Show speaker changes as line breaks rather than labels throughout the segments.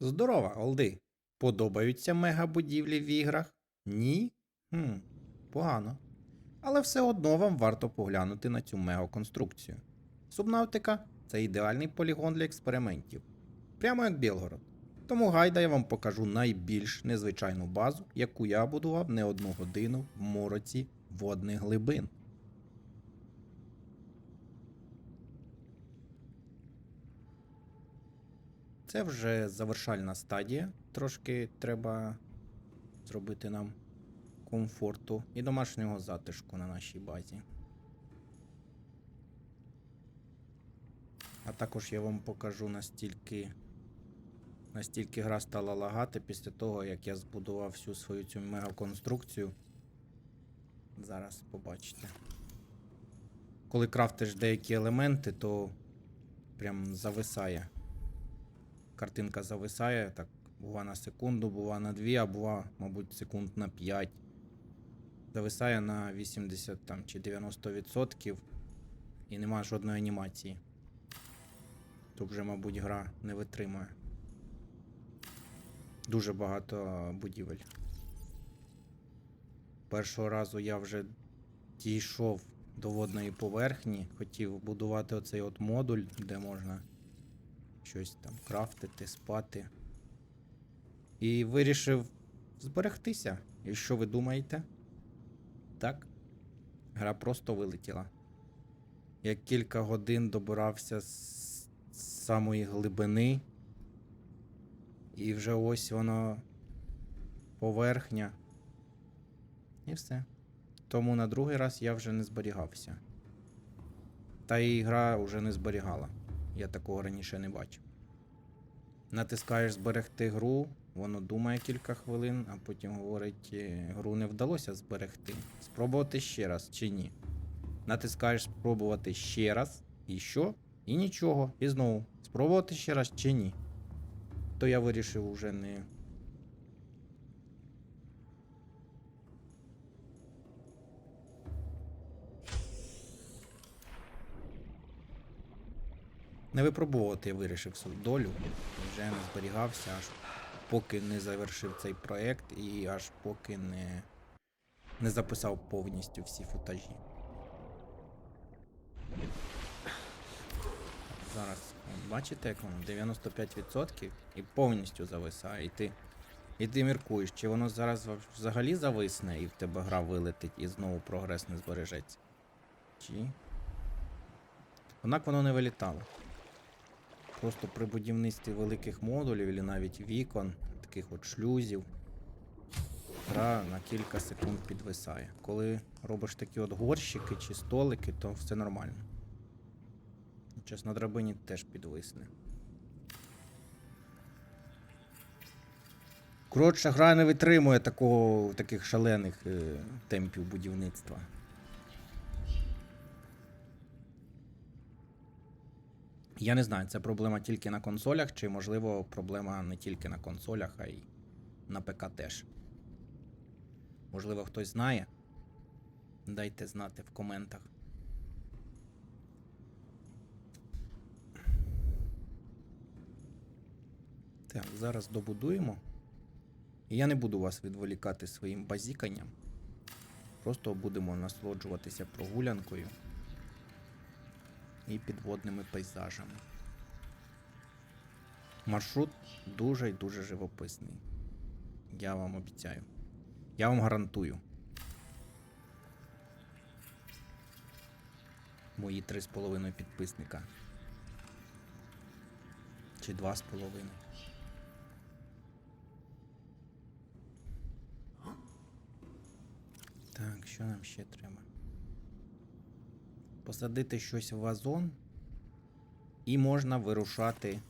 Здорова, Олди. Подобаються мегабудівлі в іграх? Ні? Хм, погано. Але все одно вам варто поглянути на цю мегаконструкцію. Субнавтика це ідеальний полігон для експериментів. Прямо як Білгород. Тому гайда я вам покажу найбільш незвичайну базу, яку я будував не одну годину в мороці водних глибин. Це вже завершальна стадія. Трошки треба зробити нам комфорту і домашнього затишку на нашій базі. А також я вам покажу настільки, настільки гра стала лагати після того, як я збудував всю свою цю мегаконструкцію. Зараз побачите. Коли крафтиш деякі елементи, то прям зависає картинка зависає, так, бува на секунду, бува на 2, а бува, мабуть, секунд на 5. Зависає на 80 там, чи 90% і нема жодної анімації. Тут вже, мабуть, гра не витримує. Дуже багато будівель. Першого разу я вже дійшов до водної поверхні, хотів будувати оцей от модуль, де можна щось там крафтити, спати. І вирішив зберегтися. І що ви думаєте? Так? Гра просто вилетіла. Я кілька годин добирався з самої глибини. І вже ось воно поверхня. І все. Тому на другий раз я вже не зберігався. Та і гра вже не зберігала. Я такого раніше не бачив. Натискаєш зберегти гру, воно думає кілька хвилин, а потім говорить, «Е, гру не вдалося зберегти. Спробувати ще раз чи ні. Натискаєш спробувати ще раз, і що? І нічого. І знову. Спробувати ще раз чи ні. То я вирішив уже не. Не випробовувати вирішив свою долю. Вже не зберігався, аж поки не завершив цей проект і аж поки не, не записав повністю всі футажі. Зараз бачите, як воно 95% і повністю зависає. І ти, і ти міркуєш, чи воно зараз взагалі зависне і в тебе гра вилетить і знову прогрес не збережеться. Чи. Однак воно не вилітало. Просто при будівництві великих модулів, і навіть вікон, таких от шлюзів, гра на кілька секунд підвисає. Коли робиш такі от горщики чи столики, то все нормально. Час на драбині теж підвисне. Коротше, гра не витримує такого, таких шалених е, темпів будівництва. Я не знаю, це проблема тільки на консолях, чи можливо проблема не тільки на консолях, а й на ПК теж. Можливо, хтось знає. Дайте знати в коментах. Так, зараз добудуємо. Я не буду вас відволікати своїм базіканням. Просто будемо насолоджуватися прогулянкою і підводними пейзажами. Маршрут дуже і дуже живописний. Я вам обіцяю. Я вам гарантую. Мої три з половиною підписника. Чи два з половиною. Так, що нам ще треба? Посадити щось в вазон. І можна вирушати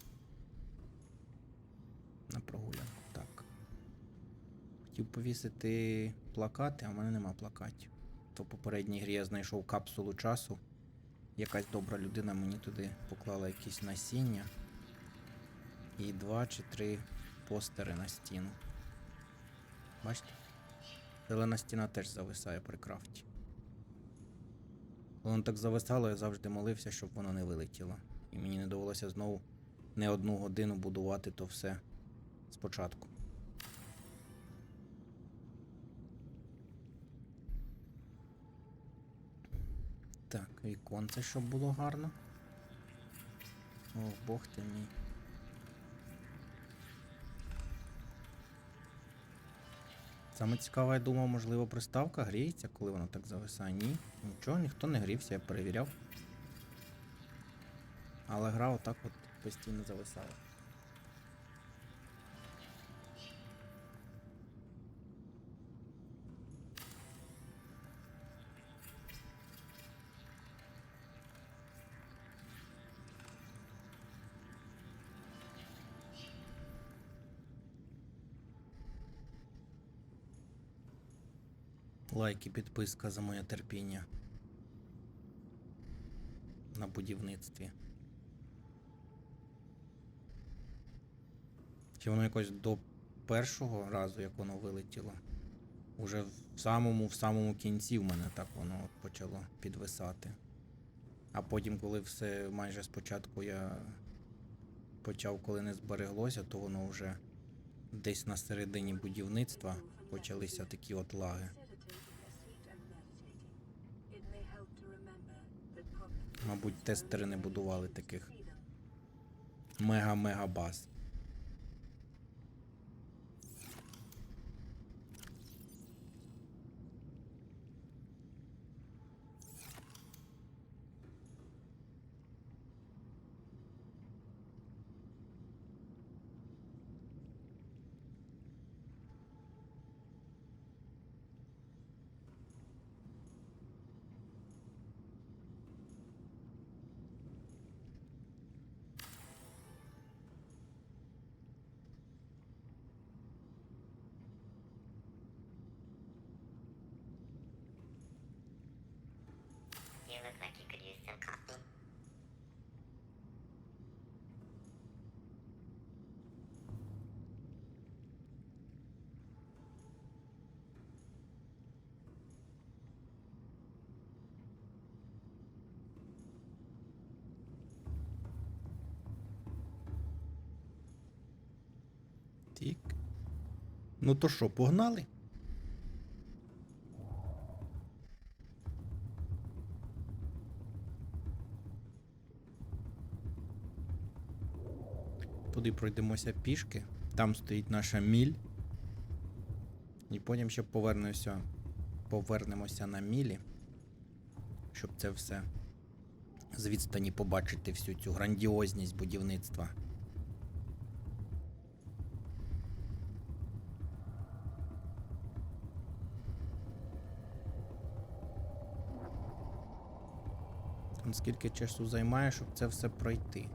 на прогулянку. Так. Хотів повісити плакати, а в мене нема плакатів. То в попередній грі я знайшов капсулу часу. Якась добра людина мені туди поклала якісь насіння. І два чи три постери на стіну. Бачите? Зелена стіна теж зависає при крафті. Воно так зависало, я завжди молився, щоб воно не вилетіло. І мені не довелося знову не одну годину будувати то все спочатку. Так, віконце, щоб було гарно. О, бог ти мій. Саме цікаве, я думав, можливо, приставка гріється, коли вона так зависає. Ні, нічого, ніхто не грівся, я перевіряв. Але гра отак от постійно зависала. Лайк і підписка за моє терпіння на будівництві. Чи воно якось до першого разу, як воно вилетіло? Уже в самому, в самому кінці в мене так воно почало підвисати. А потім, коли все майже спочатку я почав, коли не збереглося, то воно вже десь на середині будівництва почалися такі от лаги. Мабуть, тестери не будували таких мега-мега баз. Тік. Ну то що, погнали? Туди пройдемося пішки. Там стоїть наша міль. І потім ще повернемося. Повернемося на мілі. Щоб це все з відстані побачити всю цю грандіозність будівництва. Скільки часу займає, щоб це все пройти.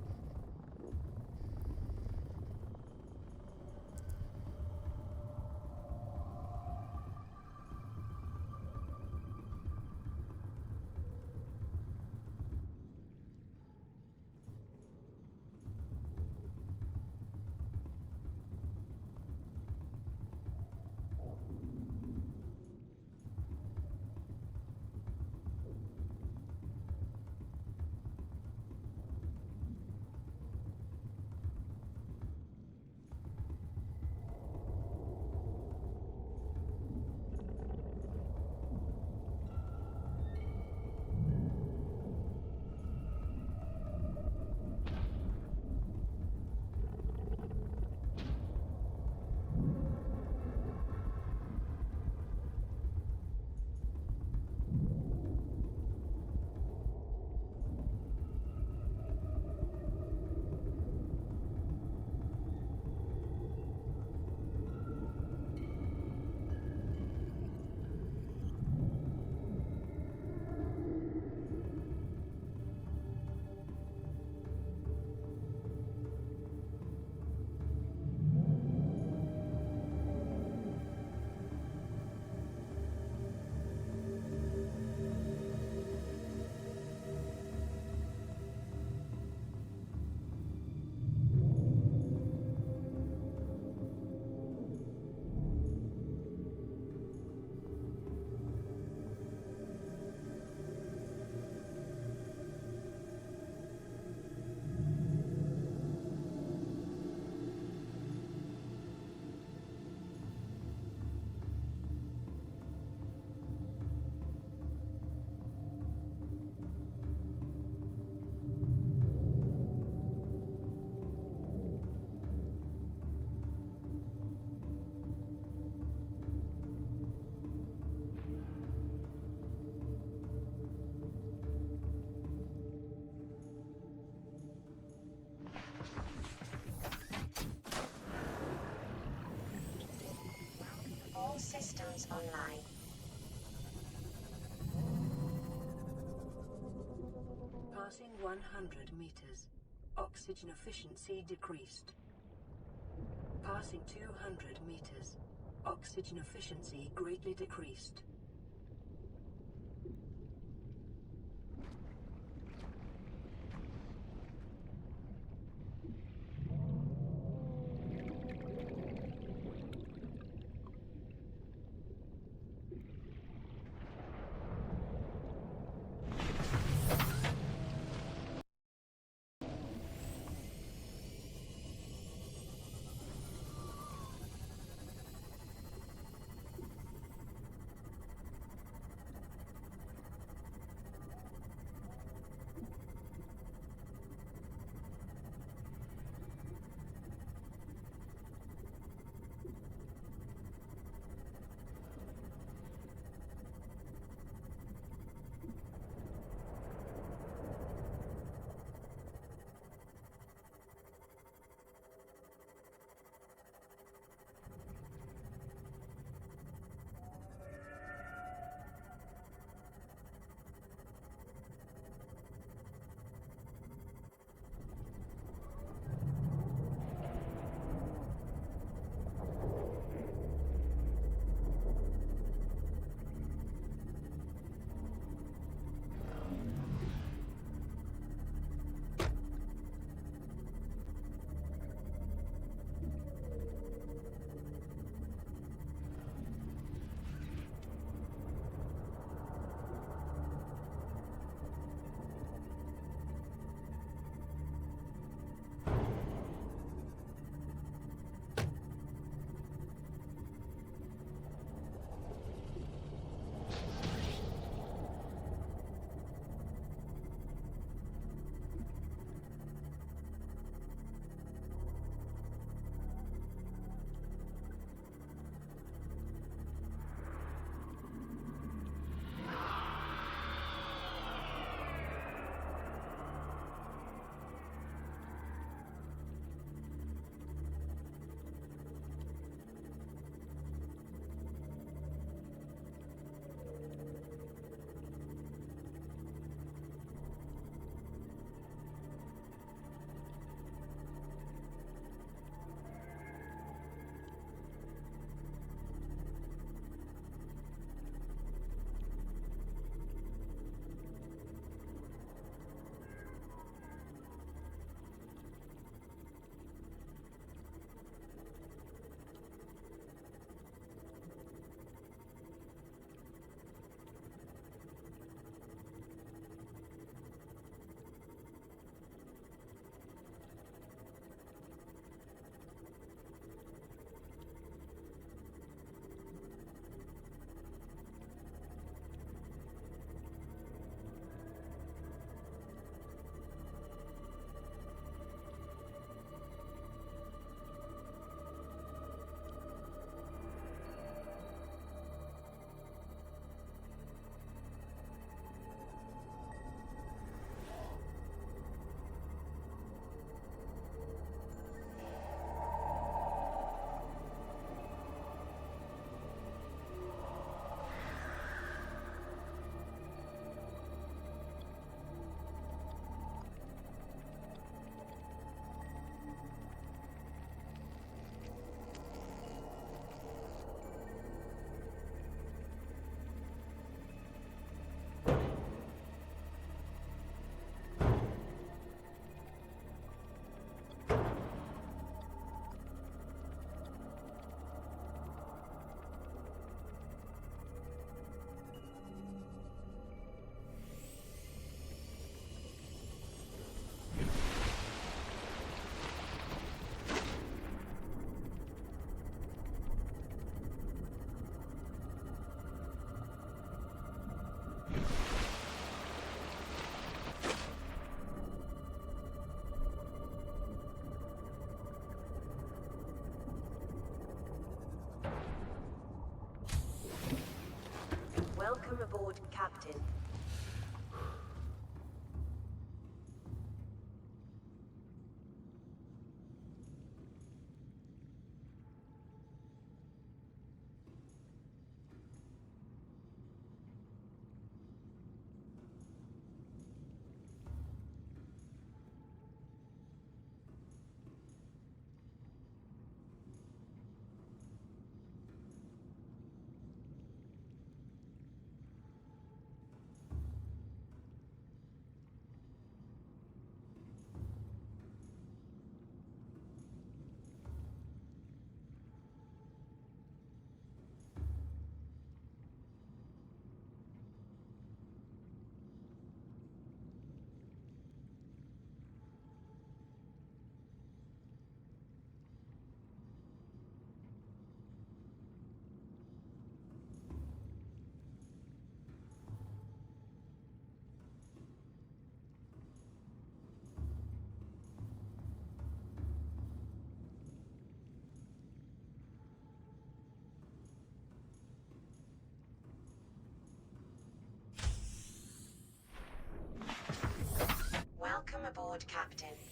Sounds online.
Passing 100 meters. Oxygen efficiency decreased. Passing 200 meters. Oxygen efficiency greatly decreased.
Lord Captain.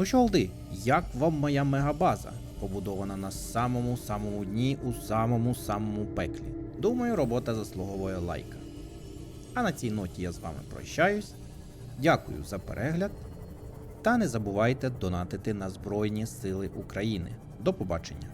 Ну що, Олди, як вам моя мегабаза, побудована на самому самому дні у самому самому пеклі? Думаю, робота заслуговує лайка. А на цій ноті я з вами прощаюсь. Дякую за перегляд. Та не забувайте донатити на Збройні Сили України. До побачення!